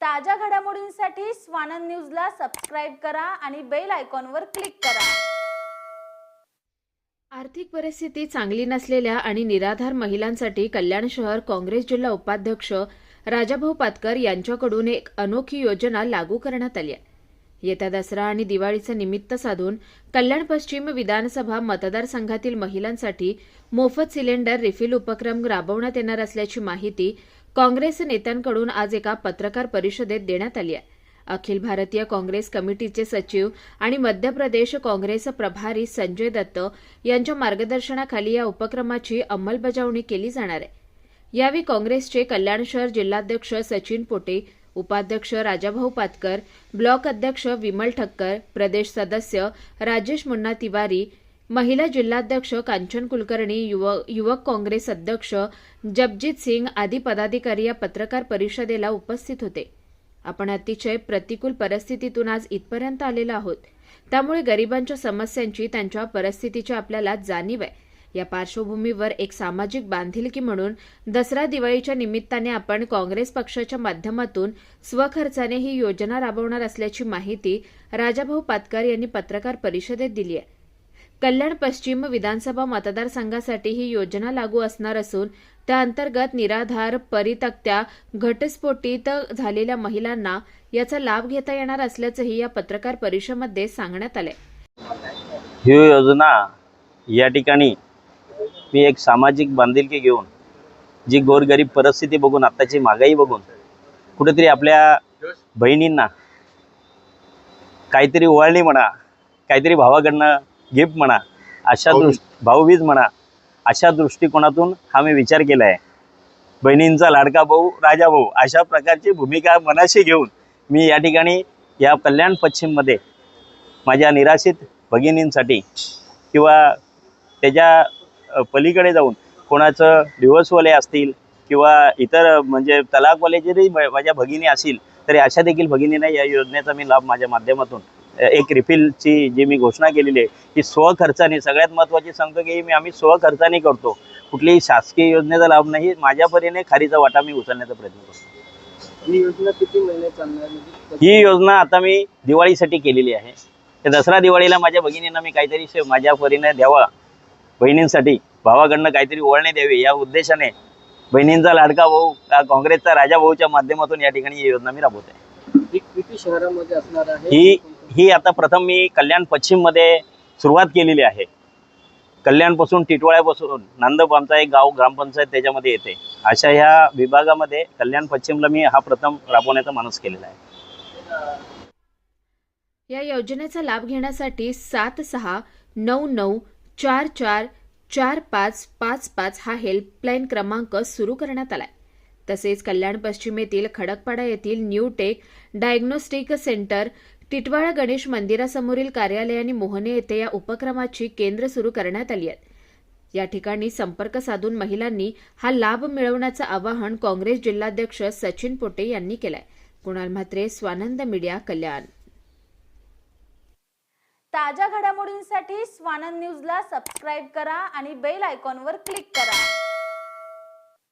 ताज्या घडामोडींसाठी स्वानंद न्यूजला सबस्क्राईब करा आणि बेल आयकॉनवर क्लिक करा. आर्थिक परिस्थिती चांगली नसलेल्या आणि निराधार महिलांसाठी कल्याण शहर काँग्रेस जिल्हा उपाध्यक्ष राजाभाऊ पातकर यांच्याकडून एक अनोखी योजना लागू करण्यात आली आहे. येत्या दसरा आणि दिवाळीचं निमित्त साधून कल्याण पश्चिम विधानसभा मतदारसंघातील महिलांसाठी मोफत सिलेंडर रिफिल उपक्रम राबवण्यात येणार असल्याची माहिती काँग्रेस नेत्यांकडून आज एका पत्रकार परिषदेत देण्यात आली आहे. अखिल भारतीय काँग्रेस कमिटीचे सचिव आणि मध्य प्रदेश काँग्रेस प्रभारी संजय दत्त यांच्या मार्गदर्शनाखाली या उपक्रमाची अंमलबजावणी केली जाणार आहे. यावेळी काँग्रेसचे कल्याण शहर जिल्हाध्यक्ष सचिन पोटे उपाध्यक्ष राजाभाऊ पातकर ब्लॉक अध्यक्ष विमल ठक्कर प्रदेश सदस्य राजेश मुन्ना तिवारी महिला जिल्हाध्यक्ष कांचन कुलकर्णी युवक युवक काँग्रेस अध्यक्ष जगजित सिंग आदी पदाधिकारी या पत्रकार परिषदेला उपस्थित होते. आपण अतिशय प्रतिकूल परिस्थितीतून आज इथपर्यंत आलेलो आहोत. त्यामुळे गरिबांच्या समस्यांची त्यांच्या परिस्थितीची आपल्याला जाणीव आहे. या पार्श्वभूमीवर एक सामाजिक बांधिलकी म्हणून दसरा दिवाळीच्या निमित्ताने आपण काँग्रेस पक्षाच्या माध्यमातून स्वखर्चाने ही योजना राबवणार असल्याची माहिती राजाभाऊ पातकर यांनी पत्रकार परिषदेत दिली आहे. कल्याण पश्चिम विधानसभा मतदारसंघासाठी ही योजना लागू असणार असून त्या अंतर्गत निराधार परितक्त्या घटस्फोटीत झालेल्या महिलांना याचा लाभ घेता येणार असल्याचंही या पत्रकार परिषदेमध्ये सांगण्यात आले ही योजना या ठिकाणी मी एक सामाजिक बांधिलकी घेऊन जी गोरगरीब परिस्थिती बघून आत्ताची महागाई बघून कुठेतरी आपल्या बहिणींना काहीतरी ओवाळणी म्हणा काहीतरी भावाकडनं गिफ्ट म्हणा अशा दृष् भाऊबीज म्हणा अशा दृष्टिकोनातून हा मी विचार केला आहे बहिणींचा लाडका भाऊ राजा भाऊ अशा प्रकारची भूमिका मनाशी घेऊन मी या ठिकाणी या कल्याण पश्चिममध्ये माझ्या निराशित भगिनींसाठी किंवा त्याच्या पलीकडे जाऊन कोणाचं डिवोर्सवाले असतील किंवा इतर म्हणजे तलाकवाले जरी माझ्या भगिनी असतील तरी अशा देखील भगिनींना या योजनेचा मी लाभ माझ्या माध्यमातून एक रिफिलची जी मी घोषणा केलेली आहे की स्वखर्चाने सगळ्यात महत्त्वाची सांगतो की मी आम्ही स्वखर्चाने करतो. कुठलीही शासकीय योजनेचा लाभ नाही माझ्या परीने खारीचा वाटा मी उचलण्याचा प्रयत्न करतो. ही योजना किती महिने चालणार? ही योजना आता मी दिवाळीसाठी केलेली आहे. तर दसरा दिवाळीला माझ्या भगिनींना मी काहीतरी माझ्या परीने द्यावा. बहिणींसाठी भावाकडनं काहीतरी ओळणी द्यावी या उद्देशाने बहिणींचा लाडका भाऊ काँग्रेसचा राजा भाऊच्या माध्यमातून या ठिकाणी ही योजना मी राबवत. आहे? ही ही आता प्रथम मी कल्याण पश्चिममध्ये सुरुवात केलेली आहे. कल्याणपासून टिटवाळ्यापासून नांदप आमचा एक गाव ग्रामपंचायत त्याच्यामध्ये येते. अशा ह्या विभागामध्ये कल्याण पश्चिमला मी हा प्रथम राबवण्याचा मानस केलेला आहे. या योजनेचा लाभ घेण्यासाठी सात सहा नऊ नऊ चार चार चार पाच पाच पाच हा हेल्पलाईन क्रमांक सुरू करण्यात आलाय. तसेच कल्याण पश्चिमेतील खडकपाडा येथील new tech diagnostic center Titwala Ganesh मंदिरासमोरील कार्यालय आणि मोहने येथे या उपक्रमाची केंद्र सुरू करण्यात आली आहेत या ठिकाणी संपर्क साधून महिलांनी हा लाभ मिळवण्याचं आवाहन काँग्रेस जिल्हाध्यक्ष सचिन पोटे यांनी केलंय. कुणाल म्हात्रे स्वानंद मीडिया कल्याण. ताज्या घडामोडींसाठी स्वानंद न्यूजला सबस्क्राईब करा आणि बेल आयकॉनवर क्लिक करा.